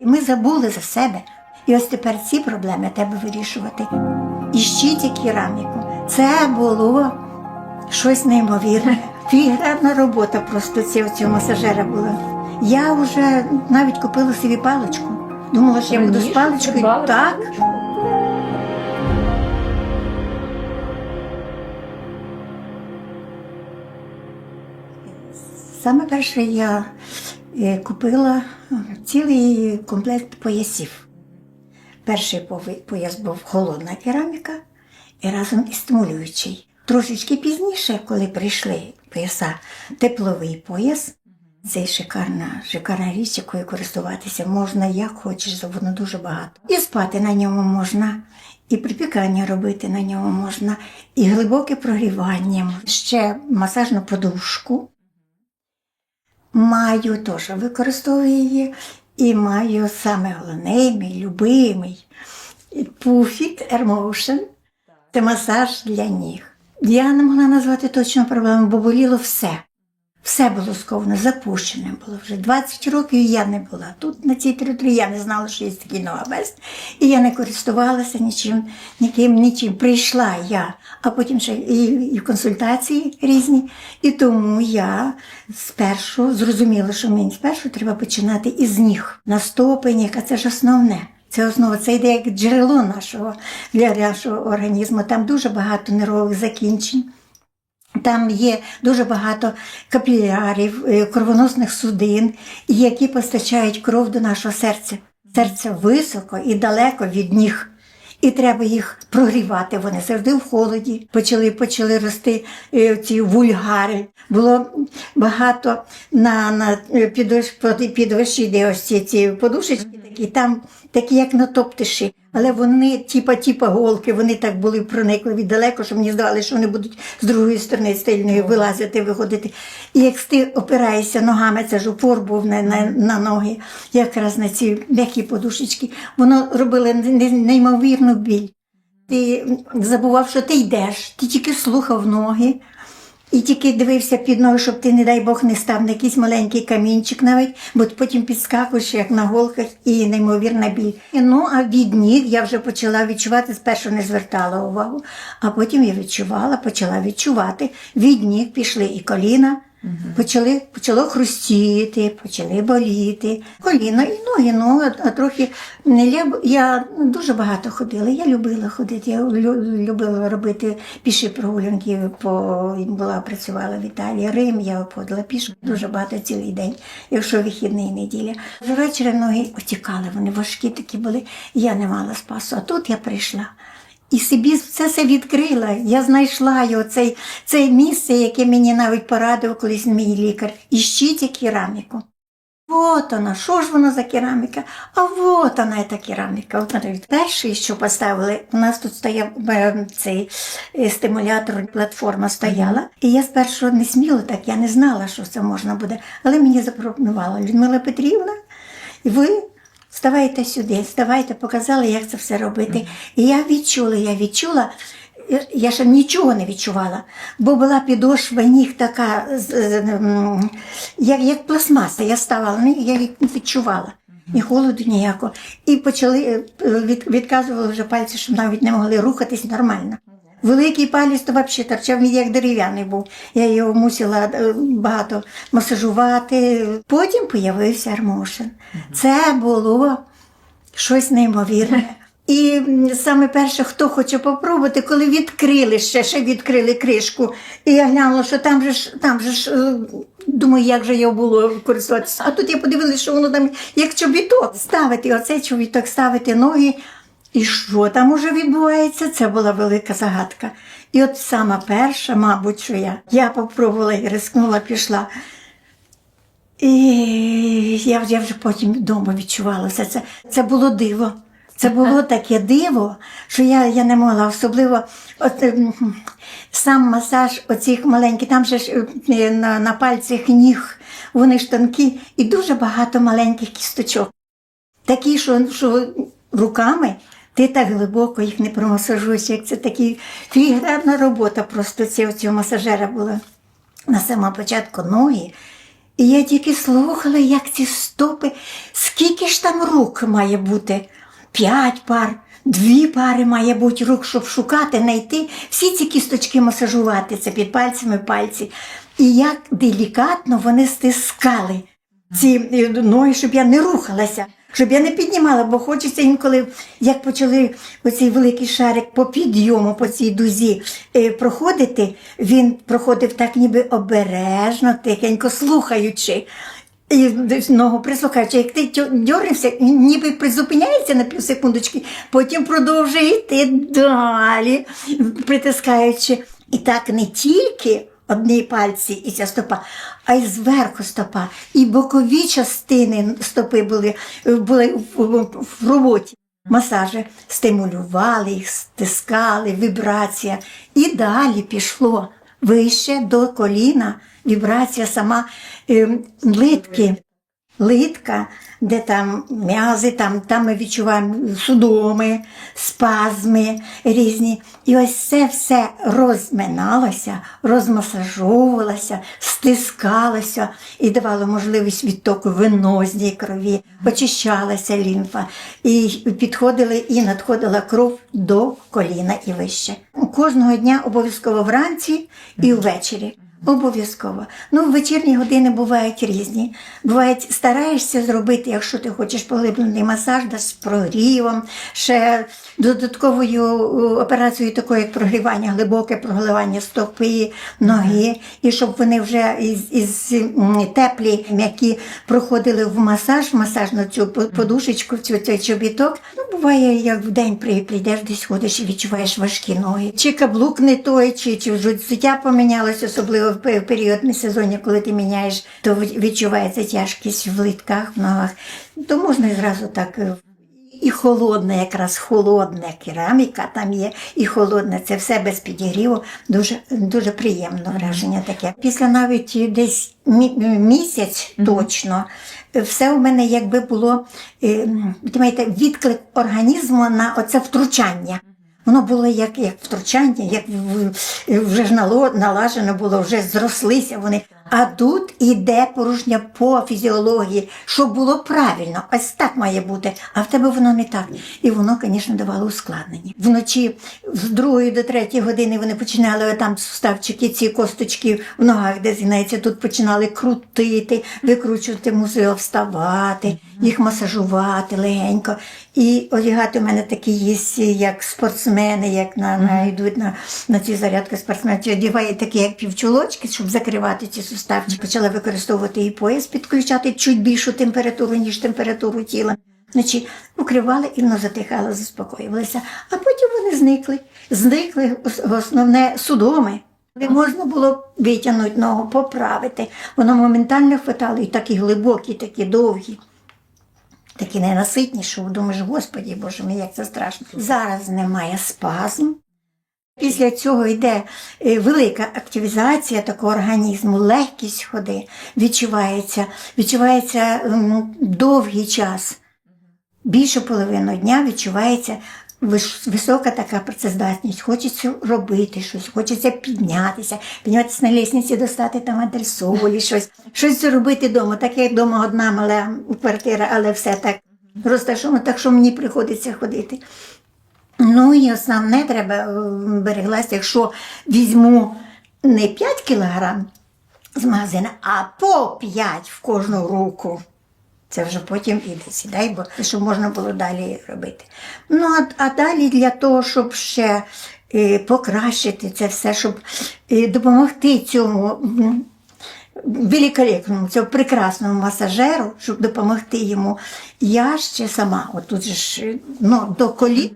І Ми забули за себе. І ось тепер ці проблеми треба вирішувати. І щиті кераміку. Це було щось неймовірне. Фігурна робота просто ці- цього масажера була. Я вже навіть купила собі паличку. Думала, що я буду з паличкою. Так. Саме перше я купила цілий комплект поясів. Перший пояс був холодна кераміка і разом із стимулюючий. Трошечки пізніше, коли прийшли пояса, тепловий пояс. Це шикарна, шикарна річ, якою користуватися можна як хочеш, воно дуже багато. І спати на ньому можна, і припікання робити на ньому можна, і глибоке прогрівання. Ще масажну подушку. Маю теж використовую її, і маю саме головне, мій любимий пуфік Airmotion. Це масаж для ніг. Я не могла назвати точно проблему, бо боліло все. Все було сковано, запущене було вже 20 років я не була. Тут на цій території я не знала, що є такий Новобест. І я не користувалася нічим, ніким, нічим. Прийшла я, а потім ще і, і консультації різні. І тому я спершу зрозуміла, що мені спершу треба починати із ніг на стопенях, а це ж основне. Це основа, це йде як джерело нашого для нашого організму. Там дуже багато нервових закінчень. Там є дуже багато капілярів, е, кровоносних судин, які постачають кров до нашого серця. Серце високо і далеко від ніг. І треба їх прогрівати. Вони завжди в холоді. Почали, почали рости е, ці вульгари. Було багато на, на е, підвищ, під- підвищі, де ось ці подушечки такі, там такі, як на топтиші. Але вони, типа, типа голки, вони так були проникливі далеко, що мені здавалося, що вони будуть з другої сторони стильної вилазити, виходити. І як ти опираєшся ногами, це ж упор був на, на, на ноги, якраз на ці м'які подушечки, воно робило не- неймовірну біль. Ти забував, що ти йдеш, ти тільки слухав ноги. І тільки дивився під ноги, щоб ти, не дай Бог, не став на якийсь маленький камінчик навіть, бо потім підскакуєш, як на голках, і неймовірна біль. Ну, а від ніг я вже почала відчувати, спершу не звертала увагу, а потім я відчувала, почала відчувати. Від ніг пішли і коліна, почали, почало хрустіти, почали боліти. Коліна і ноги, ну, а, трохи не я, я дуже багато ходила. Я любила ходити, я лю- любила робити піші прогулянки, по була працювала в Італії, Рим, я обходила пішки дуже багато цілий день, якщо вихідний неділя. Ввечері ноги отікали, вони важкі такі були, я не мала спасу. А тут я прийшла. І собі все це відкрила. Я знайшла його, цей, це місце, яке мені навіть порадив колись мій лікар. Іщіть кераміку. Вот вона, що ж воно за кераміка? А вот вона та кераміка. От перший, що поставили, у нас тут стояв е, цей е, стимулятор, платформа стояла. І я спершу не сміла так, я не знала, що це можна буде. Але мені запропонувала Людмила Петрівна, і ви ставайте сюди, ставайте, показали, як це все робити. І я відчула, я відчула. Я ще нічого не відчувала, бо була підошва ніг така, з- як, як пластмаса. Я ставала, я її не відчувала. Ні холоду ніякого. І почали е, від, відказували вже пальці, щоб навіть не могли рухатись нормально. Великий палець то взагалі торчав, він як дерев'яний був. Я його мусила е, багато масажувати. Потім появився армошин. Це було щось неймовірне. І саме перше, хто хоче попробувати, коли відкрили ще, ще відкрили кришку, і я глянула, що там же ж, там же ж, е, думаю, як же його було користуватися. А тут я подивилася, що воно там як чобіток. Ставити оцей чобіток, ставити ноги. І що там уже відбувається, це була велика загадка. І от сама перша, мабуть, що я, я попробувала і рискнула, пішла. І я, я вже потім вдома відчувала все це. Це було диво. Це було таке диво, що я, я не могла особливо от, ем, сам масаж оцих маленьких, там же ж е, на, на пальцях ніг, вони ж тонкі, і дуже багато маленьких кісточок. Такі, що, що руками ти так глибоко їх не промасажуєш, як це такі фігурна робота просто цього, цього масажера була. На самому початку ноги. І я тільки слухала, як ці стопи, скільки ж там рук має бути? П'ять пар, дві пари має бути рук, щоб шукати, знайти, всі ці кісточки масажувати, це під пальцями пальці. І як делікатно вони стискали ці е, ноги, щоб я не рухалася, щоб я не піднімала, бо хочеться інколи, як почали оцей великий шарик по підйому, по цій дузі е, проходити, він проходив так ніби обережно, тихенько слухаючи. І ногу прислухаючи, як ти дьорнешся, ніби призупиняється на півсекундочки, потім продовжує йти далі, притискаючи. І так не тільки одні пальці і ця стопа, а й зверху стопа. І бокові частини стопи були, були в, роботі. Масажі стимулювали їх, стискали, вібрація. І далі пішло вище до коліна, вібрація сама е, литки литка, де там м'язи, там, там ми відчуваємо судоми, спазми різні. І ось це все розминалося, розмасажовувалося, стискалося і давало можливість відтоку венозній крові, очищалася лімфа, і підходили і надходила кров до коліна і вище. Кожного дня обов'язково вранці і ввечері. Обов'язково. Ну, вечірні години бувають різні. Бувають, стараєшся зробити, якщо ти хочеш поглиблений масаж, да, з прогрівом, ще додатковою операцією такою, як прогрівання, глибоке прогливання стопи, ноги, і щоб вони вже із, із теплі, м'які проходили в масаж, масаж на цю подушечку, цю цей чобіток. Ну, буває, як в день при- прийдеш десь ходиш і відчуваєш важкі ноги. Чи каблук не той, чи, чи взуття помінялось, особливо в пе- період міжсезоння, коли ти міняєш, то відчувається тяжкість в литках, в ногах. То можна і зразу так. е, І холодна, якраз холодна кераміка там є, і холодна. Це все без підігріву. Дуже, дуже приємне враження таке. Після навіть десь місяць точно, все у мене якби було е, відклик організму на оце втручання. Воно було як, як втручання, як вже ж налажено було, вже зрослися вони. А тут іде порушення по фізіології, щоб було правильно. Ось так має бути. А в тебе воно не так. І воно, звісно, давало ускладнення. Вночі з другої до третьої години вони починали там суставчики, ці косточки в ногах, де згинається, тут починали крутити, викручувати, мусили вставати, їх масажувати легенько. І одягати у мене такі є, як спортсмени, як на, на йдуть на, на ці зарядки спортсмени, чи одягають такі, як півчулочки, щоб закривати ці суставчики. Почала використовувати і пояс, підключати чуть більшу температуру, ніж температуру тіла. Вночі укривали і воно затихало, заспокоювалося. А потім вони зникли. Зникли ос- основне судоми. Не можна було витягнути ногу, поправити. Воно моментально хватало і такі глибокі, такі довгі такі ненаситні, думаєш, господі, боже мій, як це страшно. Зараз немає спазм. Після цього йде е, велика активізація такого організму, легкість ходи відчувається, відчувається довгий час. Більше половину дня відчувається висока така працездатність. Хочеться робити щось, хочеться піднятися, піднятися на лісниці, достати там адресолі, щось, щось зробити вдома. Так як вдома одна мала квартира, але все так розташовано, так що мені приходиться ходити. Ну і основне треба е, береглася, якщо візьму не 5 кілограм з магазина, а по 5 в кожну руку. Це вже потім іде, сідай, бо щоб можна було далі робити. Ну, а, а далі для того, щоб ще е, покращити це все, щоб е, допомогти цьому великолепному, цьому прекрасному масажеру, щоб допомогти йому, я ще сама, отут ж ну, до колін.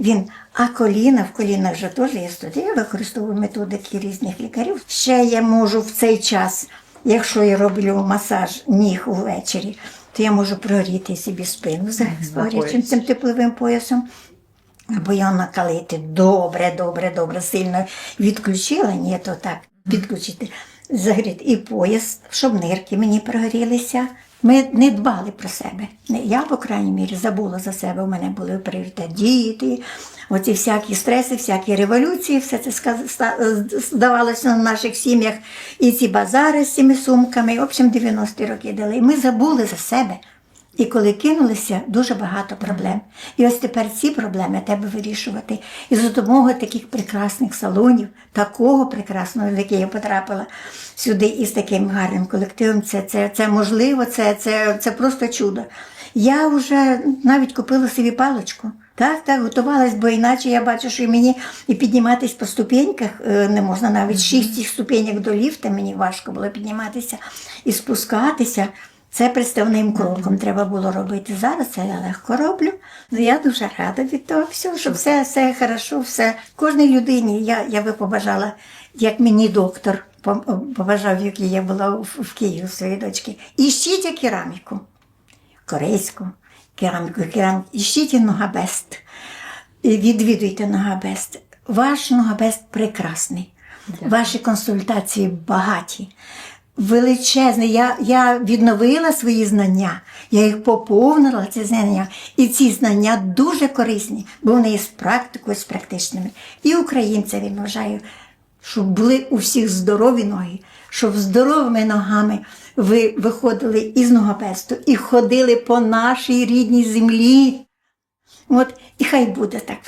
Він, а коліна, в колінах вже теж я використовую методики різних лікарів. Ще я можу в цей час, якщо я роблю масаж ніг увечері, то я можу прогріти собі спину з горячим цим тепловим поясом. Або я накалити добре, добре, добре, сильно відключила, ні, то так, підключити, загріти і пояс, щоб нирки мені прогрілися. Ми не дбали про себе. Я, по крайній мірі, забула за себе. У мене були пріоритет діти, оці всякі стреси, всякі революції, все це здавалося на наших сім'ях. І ці базари з цими сумками. В общем, 90-ті роки дали. Ми забули за себе. І коли кинулися, дуже багато проблем. І ось тепер ці проблеми треба вирішувати. І за допомогою таких прекрасних салонів, такого прекрасного, в який я потрапила сюди із таким гарним колективом, це, це, це можливо, це, це, це просто чудо. Я вже навіть купила собі паличку. Так, так, готувалась, бо іначе я бачу, що і мені і підніматись по ступеньках е, не можна навіть шість ступеньок до ліфта, мені важко було підніматися і спускатися. Це представним кроком треба було робити. Зараз це я легко роблю. Ну, Я дуже рада від того всього, що все, все хорошо, все. Кожній людині я, я би побажала, як мені доктор побажав, який я була в, в Києві у своєї дочки. Іщіть кераміку корейську кераміку, кераміку. Іщіть Ногабест. Відвідуйте Ногабест. Ваш Ногабест прекрасний. Ваші консультації багаті. Величезний. Я, я відновила свої знання, я їх поповнила, ці знання. І ці знання дуже корисні, бо вони є з практикою, з практичними. І українцеві вважаю, щоб були у всіх здорові ноги, щоб здоровими ногами ви виходили із Ногопесту і ходили по нашій рідній землі. От, і хай буде так.